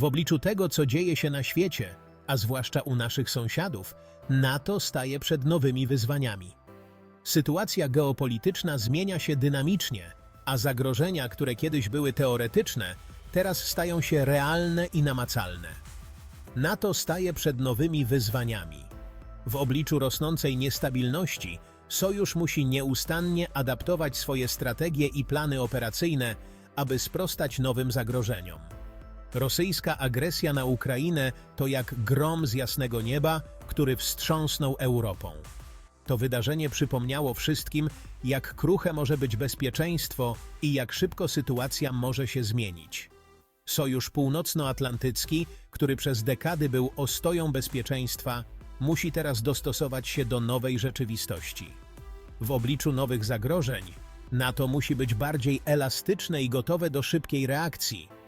W obliczu tego, co dzieje się na świecie, a zwłaszcza u naszych sąsiadów, NATO staje przed nowymi wyzwaniami. Sytuacja geopolityczna zmienia się dynamicznie, a zagrożenia, które kiedyś były teoretyczne, teraz stają się realne i namacalne. NATO staje przed nowymi wyzwaniami. W obliczu rosnącej niestabilności sojusz musi nieustannie adaptować swoje strategie i plany operacyjne, aby sprostać nowym zagrożeniom. Rosyjska agresja na Ukrainę to jak grom z jasnego nieba, który wstrząsnął Europą. To wydarzenie przypomniało wszystkim, jak kruche może być bezpieczeństwo i jak szybko sytuacja może się zmienić. Sojusz Północnoatlantycki, który przez dekady był ostoją bezpieczeństwa, musi teraz dostosować się do nowej rzeczywistości. W obliczu nowych zagrożeń, NATO musi być bardziej elastyczne i gotowe do szybkiej reakcji.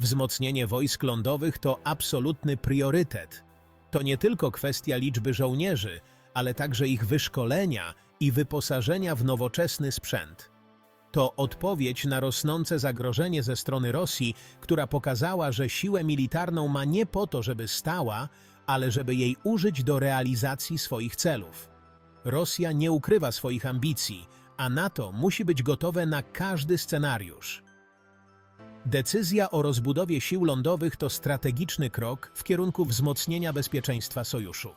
Wzmocnienie wojsk lądowych to absolutny priorytet. To nie tylko kwestia liczby żołnierzy, ale także ich wyszkolenia i wyposażenia w nowoczesny sprzęt. To odpowiedź na rosnące zagrożenie ze strony Rosji, która pokazała, że siłę militarną ma nie po to, żeby stała, ale żeby jej użyć do realizacji swoich celów. Rosja nie ukrywa swoich ambicji, a NATO musi być gotowe na każdy scenariusz. Decyzja o rozbudowie sił lądowych to strategiczny krok w kierunku wzmocnienia bezpieczeństwa sojuszu.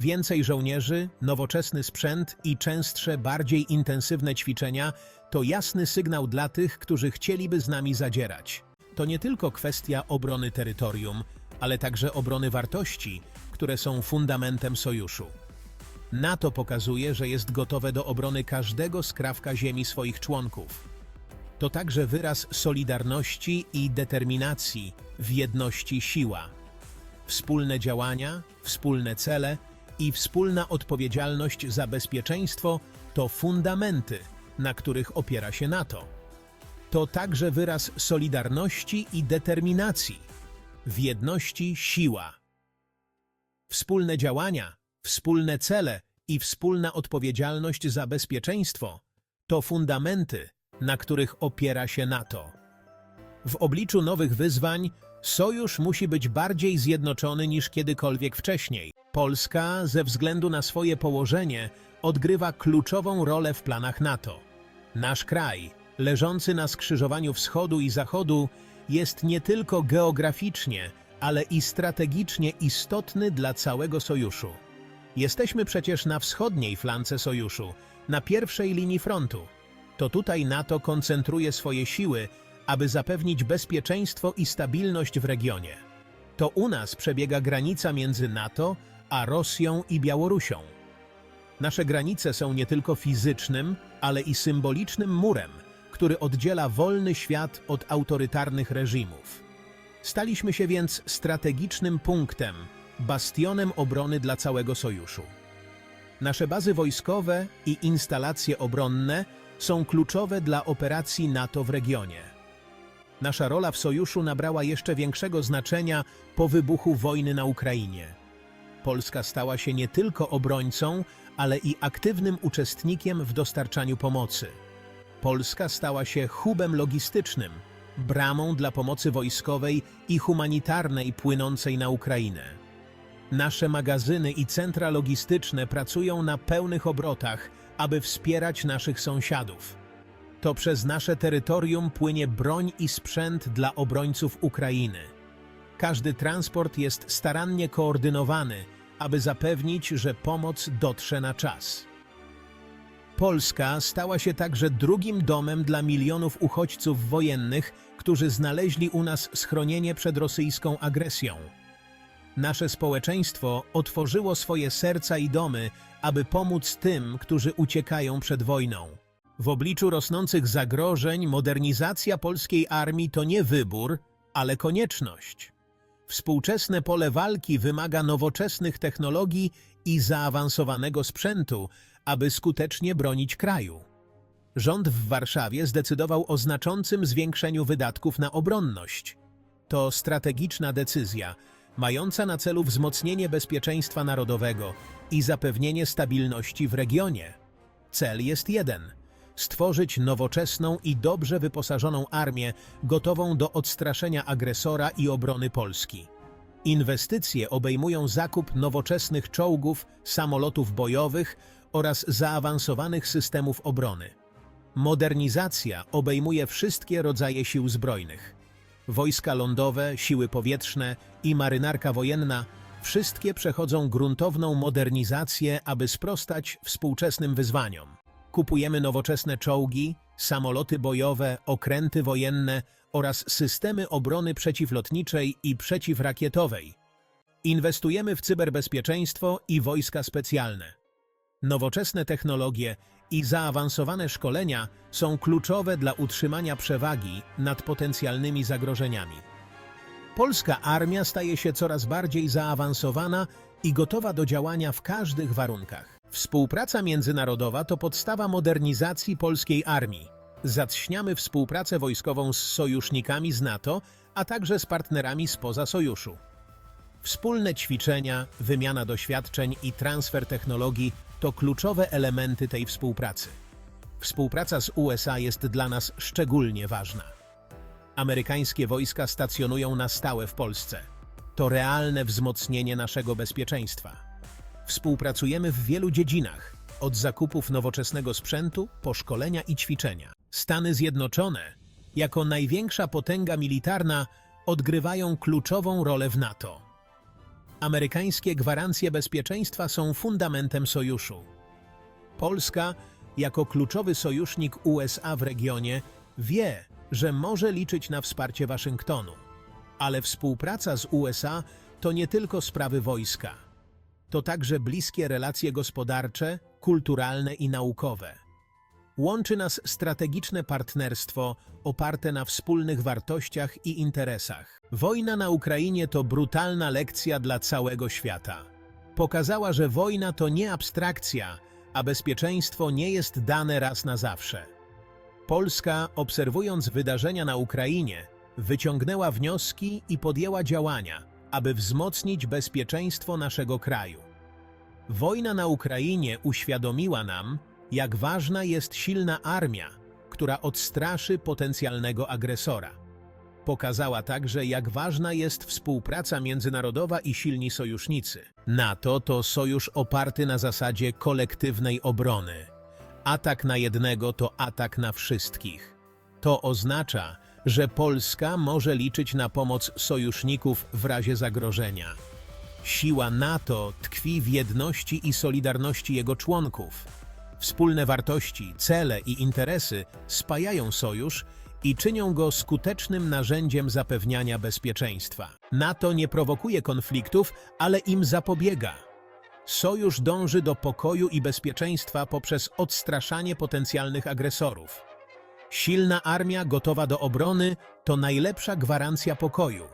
Więcej żołnierzy, nowoczesny sprzęt i częstsze, bardziej intensywne ćwiczenia to jasny sygnał dla tych, którzy chcieliby z nami zadzierać. To nie tylko kwestia obrony terytorium, ale także obrony wartości, które są fundamentem sojuszu. NATO pokazuje, że jest gotowe do obrony każdego skrawka ziemi swoich członków. To także wyraz solidarności i determinacji w jedności siła. Wspólne działania, wspólne cele i wspólna odpowiedzialność za bezpieczeństwo to fundamenty, na których opiera się NATO. To także wyraz solidarności i determinacji. W jedności siła. Wspólne działania, wspólne cele i wspólna odpowiedzialność za bezpieczeństwo to fundamenty, na których opiera się NATO. W obliczu nowych wyzwań sojusz musi być bardziej zjednoczony niż kiedykolwiek wcześniej. Polska, ze względu na swoje położenie, odgrywa kluczową rolę w planach NATO. Nasz kraj, leżący na skrzyżowaniu wschodu i zachodu, jest nie tylko geograficznie, ale i strategicznie istotny dla całego sojuszu. Jesteśmy przecież na wschodniej flance sojuszu, na pierwszej linii frontu. To tutaj NATO koncentruje swoje siły, aby zapewnić bezpieczeństwo i stabilność w regionie. To u nas przebiega granica między NATO a Rosją i Białorusią. Nasze granice są nie tylko fizycznym, ale i symbolicznym murem, który oddziela wolny świat od autorytarnych reżimów. Staliśmy się więc strategicznym punktem, bastionem obrony dla całego sojuszu. Nasze bazy wojskowe i instalacje obronne są kluczowe dla operacji NATO w regionie. Nasza rola w sojuszu nabrała jeszcze większego znaczenia po wybuchu wojny na Ukrainie. Polska stała się nie tylko obrońcą, ale i aktywnym uczestnikiem w dostarczaniu pomocy. Polska stała się hubem logistycznym, bramą dla pomocy wojskowej i humanitarnej płynącej na Ukrainę. Nasze magazyny i centra logistyczne pracują na pełnych obrotach, aby wspierać naszych sąsiadów. To przez nasze terytorium płynie broń i sprzęt dla obrońców Ukrainy. Każdy transport jest starannie koordynowany, aby zapewnić, że pomoc dotrze na czas. Polska stała się także drugim domem dla milionów uchodźców wojennych, którzy znaleźli u nas schronienie przed rosyjską agresją. Nasze społeczeństwo otworzyło swoje serca i domy, aby pomóc tym, którzy uciekają przed wojną. W obliczu rosnących zagrożeń modernizacja polskiej armii to nie wybór, ale konieczność. Współczesne pole walki wymaga nowoczesnych technologii i zaawansowanego sprzętu, aby skutecznie bronić kraju. Rząd w Warszawie zdecydował o znaczącym zwiększeniu wydatków na obronność. To strategiczna decyzja, mająca na celu wzmocnienie bezpieczeństwa narodowego i zapewnienie stabilności w regionie. Cel jest jeden stworzyć nowoczesną i dobrze wyposażoną armię gotową do odstraszenia agresora i obrony Polski. Inwestycje obejmują zakup nowoczesnych czołgów, samolotów bojowych oraz zaawansowanych systemów obrony. Modernizacja obejmuje wszystkie rodzaje sił zbrojnych. Wojska lądowe, siły powietrzne i marynarka wojenna wszystkie przechodzą gruntowną modernizację, aby sprostać współczesnym wyzwaniom. Kupujemy nowoczesne czołgi, samoloty bojowe, okręty wojenne oraz systemy obrony przeciwlotniczej i przeciwrakietowej. Inwestujemy w cyberbezpieczeństwo i wojska specjalne. Nowoczesne technologie i zaawansowane szkolenia są kluczowe dla utrzymania przewagi nad potencjalnymi zagrożeniami. Polska armia staje się coraz bardziej zaawansowana i gotowa do działania w każdych warunkach. Współpraca międzynarodowa to podstawa modernizacji polskiej armii. Zacśniamy współpracę wojskową z sojusznikami z NATO, a także z partnerami spoza sojuszu. Wspólne ćwiczenia, wymiana doświadczeń i transfer technologii to kluczowe elementy tej współpracy. Współpraca z USA jest dla nas szczególnie ważna. Amerykańskie wojska stacjonują na stałe w Polsce. To realne wzmocnienie naszego bezpieczeństwa. Współpracujemy w wielu dziedzinach, od zakupów nowoczesnego sprzętu po szkolenia i ćwiczenia. Stany Zjednoczone, jako największa potęga militarna, odgrywają kluczową rolę w NATO. Amerykańskie gwarancje bezpieczeństwa są fundamentem sojuszu. Polska, jako kluczowy sojusznik USA w regionie, wie, że może liczyć na wsparcie Waszyngtonu. Ale współpraca z USA to nie tylko sprawy wojska. To także bliskie relacje gospodarcze, kulturalne i naukowe. Łączy nas strategiczne partnerstwo oparte na wspólnych wartościach i interesach. Wojna na Ukrainie to brutalna lekcja dla całego świata. Pokazała, że wojna to nie abstrakcja, a bezpieczeństwo nie jest dane raz na zawsze. Polska, obserwując wydarzenia na Ukrainie, wyciągnęła wnioski i podjęła działania, aby wzmocnić bezpieczeństwo naszego kraju. Wojna na Ukrainie uświadomiła nam, jak ważna jest silna armia, która odstraszy potencjalnego agresora. Pokazała także, jak ważna jest współpraca międzynarodowa i silni sojusznicy. NATO to sojusz oparty na zasadzie kolektywnej obrony. Atak na jednego to atak na wszystkich. To oznacza, że Polska może liczyć na pomoc sojuszników w razie zagrożenia. Siła NATO tkwi w jedności i solidarności jego członków. Wspólne wartości, cele i interesy spajają sojusz i czynią go skutecznym narzędziem zapewniania bezpieczeństwa. NATO nie prowokuje konfliktów, ale im zapobiega. Sojusz dąży do pokoju i bezpieczeństwa poprzez odstraszanie potencjalnych agresorów. Silna armia gotowa do obrony to najlepsza gwarancja pokoju.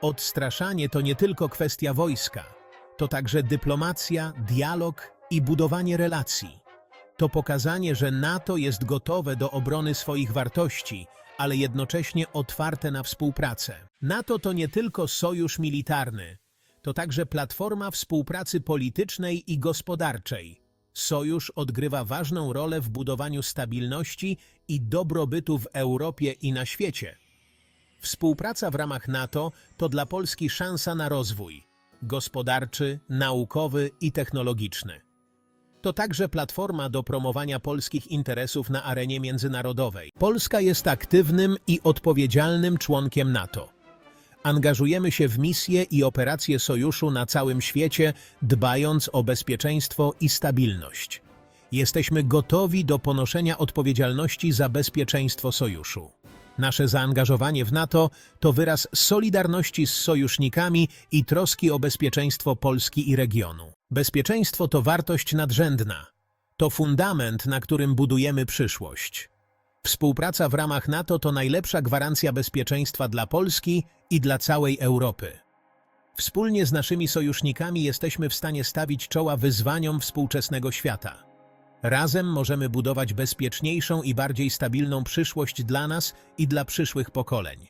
Odstraszanie to nie tylko kwestia wojska, to także dyplomacja, dialog i budowanie relacji. To pokazanie, że NATO jest gotowe do obrony swoich wartości, ale jednocześnie otwarte na współpracę. NATO to nie tylko sojusz militarny, to także platforma współpracy politycznej i gospodarczej. Sojusz odgrywa ważną rolę w budowaniu stabilności i dobrobytu w Europie i na świecie. Współpraca w ramach NATO to dla Polski szansa na rozwój gospodarczy, naukowy i technologiczny. To także platforma do promowania polskich interesów na arenie międzynarodowej. Polska jest aktywnym i odpowiedzialnym członkiem NATO. Angażujemy się w misje i operacje sojuszu na całym świecie, dbając o bezpieczeństwo i stabilność. Jesteśmy gotowi do ponoszenia odpowiedzialności za bezpieczeństwo sojuszu. Nasze zaangażowanie w NATO to wyraz solidarności z sojusznikami i troski o bezpieczeństwo Polski i regionu. Bezpieczeństwo to wartość nadrzędna. To fundament, na którym budujemy przyszłość. Współpraca w ramach NATO to najlepsza gwarancja bezpieczeństwa dla Polski i dla całej Europy. Wspólnie z naszymi sojusznikami jesteśmy w stanie stawić czoła wyzwaniom współczesnego świata. Razem możemy budować bezpieczniejszą i bardziej stabilną przyszłość dla nas i dla przyszłych pokoleń.